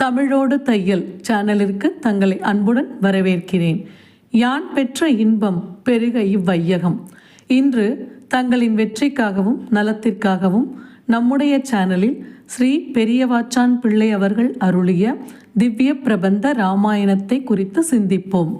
தமிழோடு தையல் சேனலிற்கு தங்களை அன்புடன் வரவேற்கிறேன். யான் பெற்ற இன்பம் பெருக இவ்வையகம். இன்று தங்களின் வெற்றிக்காகவும் நலத்திற்காகவும் நம்முடைய சேனலில் ஸ்ரீ பெரியவாச்சான் பிள்ளை அவர்கள் அருளிய திவ்ய பிரபந்த ராமாயணத்தை குறித்து சிந்திப்போம்.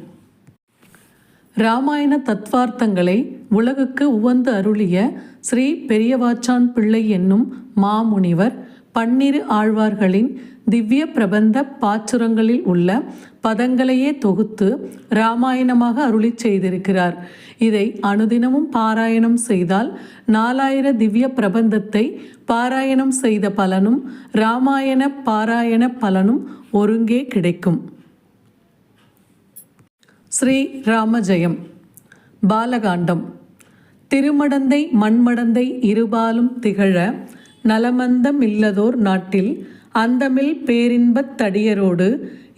ராமாயண தத்வார்த்தங்களை உலகுக்கு உவந்து அருளிய ஸ்ரீ பெரியவாச்சான் பிள்ளை என்னும் மாமுனிவர் பன்னிரு ஆழ்வார்களின் திவ்ய பிரபந்த பாச்சுரங்களில் உள்ள பதங்களையே தொகுத்து ராமாயணமாக அருளிச் செய்திருக்கிறார். இதை அனுதினமும் பாராயணம் செய்தால் நாலாயிர திவ்ய பிரபந்தத்தை பாராயணம் செய்த பலனும் ராமாயண பாராயண பலனும் ஒருங்கே கிடைக்கும். ஸ்ரீ ராமஜெயம். பாலகாண்டம். திருமடந்தை மண்மடந்தை இருபாலும் திகழ நலமந்தம் இல்லதோர் நாட்டில் அந்தமில் பேரின்பத் தடியரோடு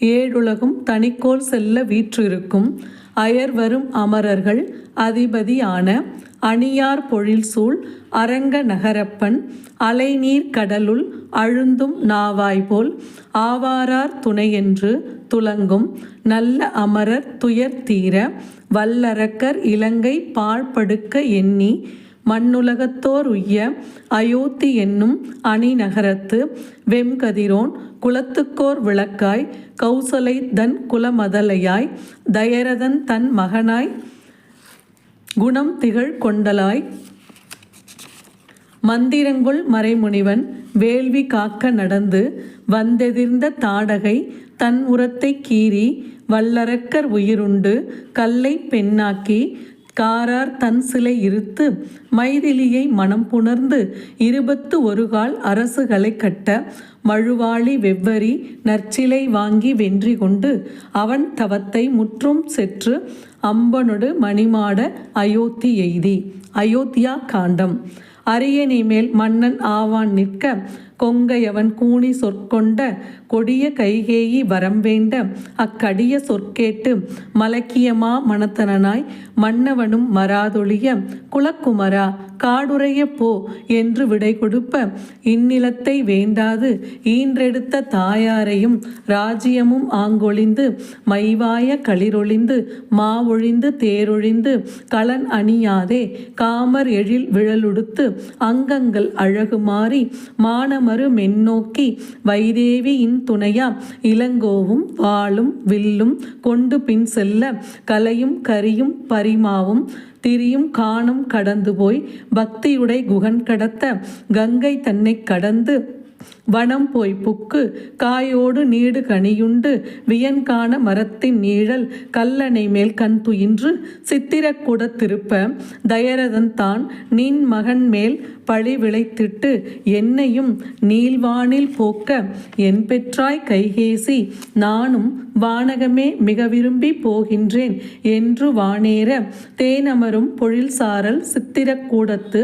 ஏழுலகும் தனிக்கோல் செல்ல வீற்றிருக்கும் அயர் வரும் அமரர்கள் அதிபதியான அணியார் பொழில்சூழ் அரங்க நகரப்பன் அலைநீர் கடலுள் அழுந்தும் நாவாய் போல் ஆவாரார் துணையென்று துலங்கும் நல்ல அமரர் துயர் தீர வல்லரக்கர் இலங்கை பாழ்படுக்க எண்ணி மண்ணுலகத்தோர் உய்ய அயோத்தி என்னும் அணி நகரத்து வெம்கதிரோன் குலத்துக்கோர் விளக்காய் கௌசலை தன் குலமதலையாய் தயரதன் தன் மகனாய் குணம் திகழ் கொண்டலாய். மந்திரங்குள் மறைமுனிவன் வேள்வி காக்க நடந்து வந்தெதிர்ந்த தாடகை தன் உரத்தை கீறி வல்லரக்கர் உயிருண்டு கல்லை பெண்ணாக்கி காரார் தன் சிலை இருத்து மைதிலியை மனம் புணர்ந்து இருபத்து ஒருகால் அரசுகளை கட்ட மழுவாளி வெவ்வரி நற்சிலை வாங்கி வென்றி கொண்டு அவன் தவத்தை முற்றும் செற்று அம்பனொடு மணிமாட அயோத்தி எய்தி. அயோத்தியா காண்டம். அரியணை மேல் மன்னன் ஆவான் நிற்க கொங்கையவன் கூணி சொற்கொண்ட கொடிய கைகேயி வரம் வேண்ட அக்கடிய சொற்கேட்டு மலக்கியமா மனத்தனனாய் மன்னவனும் மராதொழிய குலக்குமரா காடுறைய போ என்று விடை கொடுப்ப இந்நிலத்தை வேண்டாது ஈன்றெடுத்த தாயாரையும் ராஜ்யமும் ஆங்கொழிந்து மைவாய களிரொழிந்து மாவொழிந்து தேரொழிந்து களன் அணியாதே காமர் எழில் விழலுடுத்து அங்கங்கள் அழகு மாறி மானமறு மென்னோக்கி வைதேவி இன் துணையா இளங்கோவும் வாளும் வில்லும் கொண்டு பின் செல்ல கலையும் கரியும் பரிமாவும் திரியும் காணும் கடந்து போய் பக்தியுடை குகன் கடத்த கங்கை தன்னை கடந்து வனம் போய் புக்கு காயோடு நீடு கனியுண்டு வியன்கான மரத்தின் நீழல் கல்லணை மேல் கண் துயின்று சித்திரக்கூட திருப்ப தயரதன் தான் நின் மகன் மேல் பழி விளைத்திட்டு என்னையும் நீள்வானில் போக்க என் பெற்றாய் கைகேசி நானும் வானகமே மிக விரும்பி போகின்றேன் என்று வானேற தேனமரும் பொழில் சாரல் சித்திரக்கூடத்து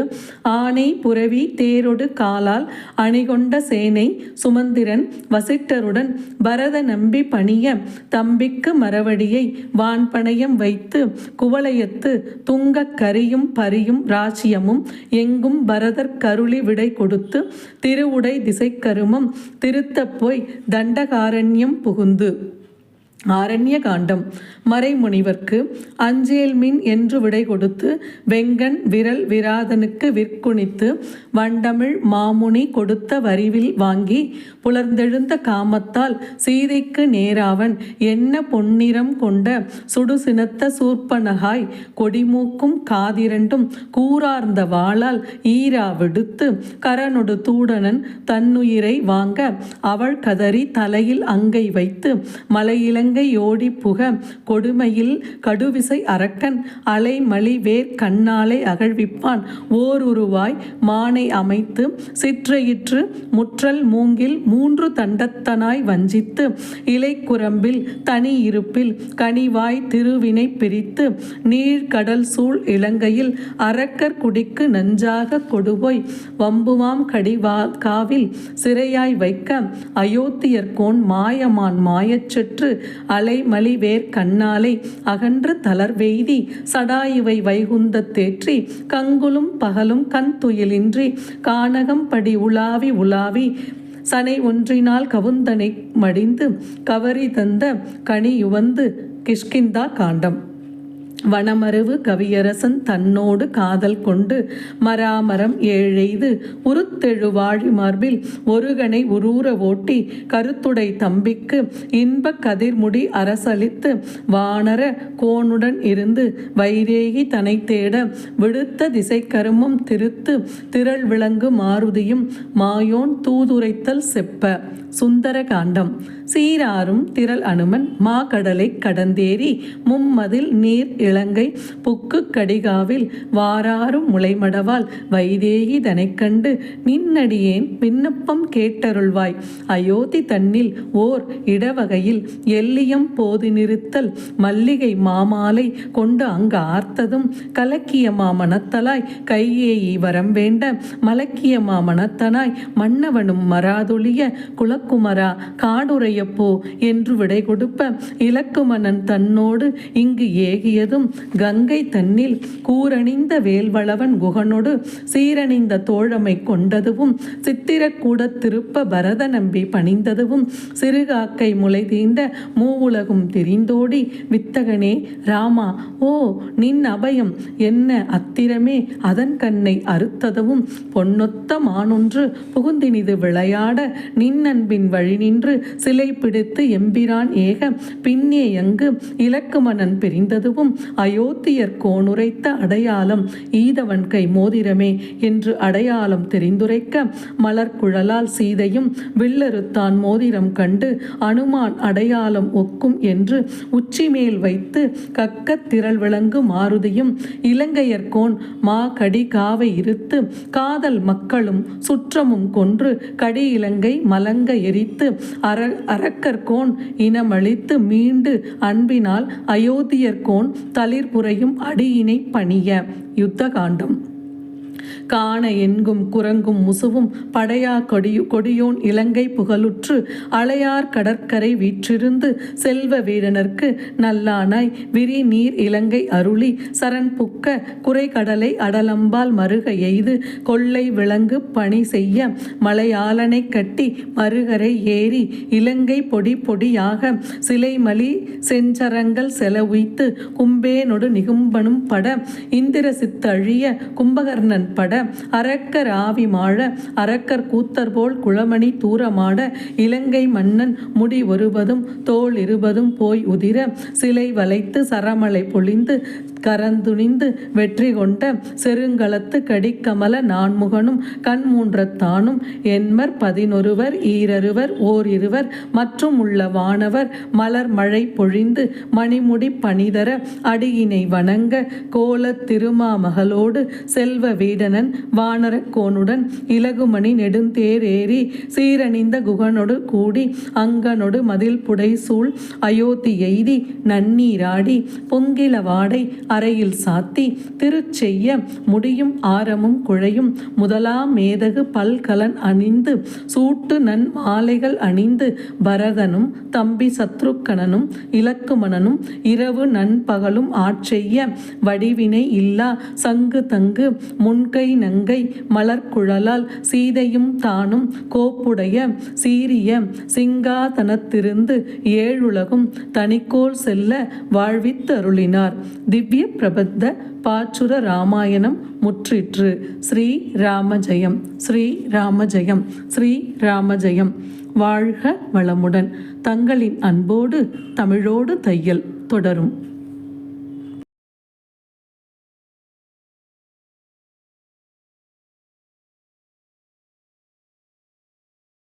ஆனை புரவி தேரொடு காலால் அணிகொண்ட சேனை சுமந்திரன் வசிட்டருடன் பரத நம்பி பணிய தம்பிக்கு மரவடியை வான்பணையம் வைத்து குவளையத்து துங்கக் கரியும் பரியும் ராஜ்யமும் எங்கும் பரதர் கருளி விடை கொடுத்து திருவுடை திசைக்கருமம் திருத்தப் போய் தண்டகாரண்யம் புகுந்து. ஆரண்ய காண்டம் மறைமுனிவர்க்கு அஞ்சேல் மின் என்று விடை கொடுத்து வெங்கன் விரல் விராதனுக்கு விற்குணித்து வண்டமிழ் மாமுனி கொடுத்த வரிவில் வாங்கி புலர்ந்தெழுந்த காமத்தால் சீதைக்கு நேராவன் என்ன பொன்னிறம் கொண்ட சுடுசினத்த சூர்ப்பனகாய் கொடிமூக்கும் காதிரண்டும் கூரார்ந்த வாளால் ஈரா விடுத்து கரனொடு தூடனன் தன்னுயிரை வாங்க அவள் கதறி தலையில் அங்கை வைத்து மலையிலங்க ஓடி புக கொடுமையில் கடுவிசை அரக்கன் அலைமலி வேர் கண்ணாலை அகழ்விப்பான். ஓருருவாய் மானை அமைத்து சிற்றையிற்று முற்றல் மூங்கில் மூன்று தண்டத்தனாய் வஞ்சித்து இலைக்குரம்பில் தனி இருப்பில் கனிவாய் திருவினை பிரித்து நீழ்கடல் சூழ் இலங்கையில் அரக்கர் குடிக்கு நஞ்சாக கொடுபோய். வம்புவாம் கடிவா காவில் சிறையாய் வைக்க அயோத்தியர்கோன் மாயமான் மாயச்சற்று அலைமலி வேர் கண்ணாலை அகன்று தளர்வெய்தி சடாயுவை வைகுந்தத் தேற்றி கங்குலும் பகலும் கண் துயிலின்றி கானகம் படி உலாவி உலாவி சனை ஒன்றினால் கவுந்தனை மடிந்து கவரி தந்த கனியுவந்து கிஷ்கிந்தா காண்டம். வனமரவு கவியரசன் தன்னோடு காதல் கொண்டு மராமரம் ஏழெய்து உருத்தெழு வாழி மார்பில் ஒருகனை உரூர ஓட்டி கருத்துடை தம்பிக்கு இன்பக் கதிர்முடி அரசளித்து வானர கோனுடன் இருந்து வைரேகி தனை தேட விடுத்த திசை கருமம் திருத்து திரள் விளங்கு மாருதியும் மாயோன் தூதுரைத்தல் செப்ப. சுந்தர காண்டம் சீராரும் திரள் அனுமன் மா கடலை கடந்தேறி மும்மதில் நீர் இலங்கை புக்கு கடிகாவில் வாராரும் முளைமடவால் வைதேகி தனைக் கண்டு நின்னடியேன் விண்ணப்பம் கேட்டருள்வாய். அயோத்தி தன்னில் ஓர் இடவகையில் எல்லியம் போது நிறுத்தல் மல்லிகை மாமாலை கொண்டு அங்கு ஆர்த்ததும் கலக்கிய மாமணத்தலாய் கையேயி வரம் வேண்ட மலக்கிய மாமனத்தனாய் மன்னவனும் மராதொழிய குலக்குமரா காடுரையப்போ என்று விடை கொடுப்ப இலக்குமணன் தன்னோடு இங்கு ஏகியதும் கங்கை தன்னில் கூரணிந்த வேல்வளவன் குகனொடு சீரணிந்த தோழமை கொண்டதுவும் சித்திரக்கூட திருப்ப பரத நம்பி பணிந்ததுவும் சிறுகாக்கை முளை தீண்ட மூவுலகும் திரிந்தோடி வித்தகனே ராமா ஓ நின் அபயம் என்ன அத்திரமே அதன் கண்ணை அறுத்ததுவும் பொன்னொத்த மானொன்று புகுந்தினிது விளையாட நின் அன்பின் வழி நின்று சிலை பிடித்து எம்பிரான் ஏக பின்னே எங்கு இலக்குமணன் பிரிந்ததுவும் அயோத்தியர் கோணுரைத்த அடையாளம் ஈதவன் கை மோதிரமே என்று அடையாளம் தெரிந்துரைக்க மலர்குழலால் சீதையும் வில்லறுத்தான் மோதிரம் கண்டு அனுமான் அடையாளம் ஒக்கும் என்று உச்சிமேல் வைத்து கக்கத் திரள் விளங்கு மாருதியும் இலங்கையர்கோன் மா கடி காவை இருத்து காதல் மக்களும் சுற்றமும் கொன்று கடி இலங்கை மலங்க எரித்து அர அரக்கர்கோன் இனமளித்து மீண்டு அன்பினால் அயோத்தியர்கோன் தளிர்புறையும் அடியினை பணிய யுத்தகாண்டம். காண என்கும் குரங்கும் முசுவும் படையா கொடியு கொடியோன் இலங்கை புகழுற்று அலையார் கடற்கரை வீற்றிருந்து செல்வ வீரனர்க்கு நல்லானாய் விரி நீர் இலங்கை அருளி சரண் புக்க குறைகடலை அடலம்பால் மருக எய்து கொள்ளை விலங்கு பணி செய்ய மலையாளனை கட்டி மருகரை ஏறி இலங்கை பொடி பொடியாக சிலைமலி செஞ்சரங்கள் செலவுய்த்து கும்பேனொடு நிகும்பனும் பட இந்திர சித்தழிய கும்பகர்ணன் பட அரக்கர் ஆவி மாழ அரக்கர் கூத்தர் போல் குளமணி தூரமாட இலங்கை மன்னன் முடி ஒருவதும் தோல் இருபதும் போய் உதிர சிலை வளைத்து சரமலை பொழிந்து கரந்துணிந்து வெற்றி கொண்ட செருங்களத்து கடிக்கமல நான்முகனும் கண்மூன்றத்தானும் என்மர் பதினொருவர் ஈரருவர் ஓர் இருவர் மற்றும் உள்ள வானவர் மலர் மழை பொழிந்து மணிமுடி பணிதர அடியினை வணங்க கோலத் திருமாமகளோடு செல்வ வீடன் வானர கோனுடன் இலகுமணி நெடுந்தேர் ஏறி சீரணிந்த குகனொடு கூடி அங்கனொடு மதில் புடை சூழ் அயோத்தி எய்தி நன்னீராடி பொங்கில வாடை அறையில் சாத்தி திருச்செய்ய முடியும் ஆரமும் குழையும் முதலாம் மேதகு பல்கலன் அணிந்து சூட்டு நன் மாலைகள் அணிந்து பரதனும் தம்பி சத்ருக்கணனும் இலக்குமணனும் இரவு நண்பகலும் ஆட்செய்ய வடிவினை இல்லா சங்கு தங்கு முன்க நங்கை மலர்குழலால் சீதையும் தானும் கோப்புடைய சீரிய சிங்காதனத்திருந்து ஏழுலகும் தனிக்கோல் செல்ல வாழ்வித்தருளினார். திவ்ய பிரபத்த பாச்சுர ராமாயணம் முற்றிற்று. ஸ்ரீ ராமஜெயம் ஸ்ரீ ராமஜெயம் ஸ்ரீ ராமஜெயம் வாழ்க வளமுடன். தங்களின் அன்போடு தமிழோடு தையல் தொடரும்.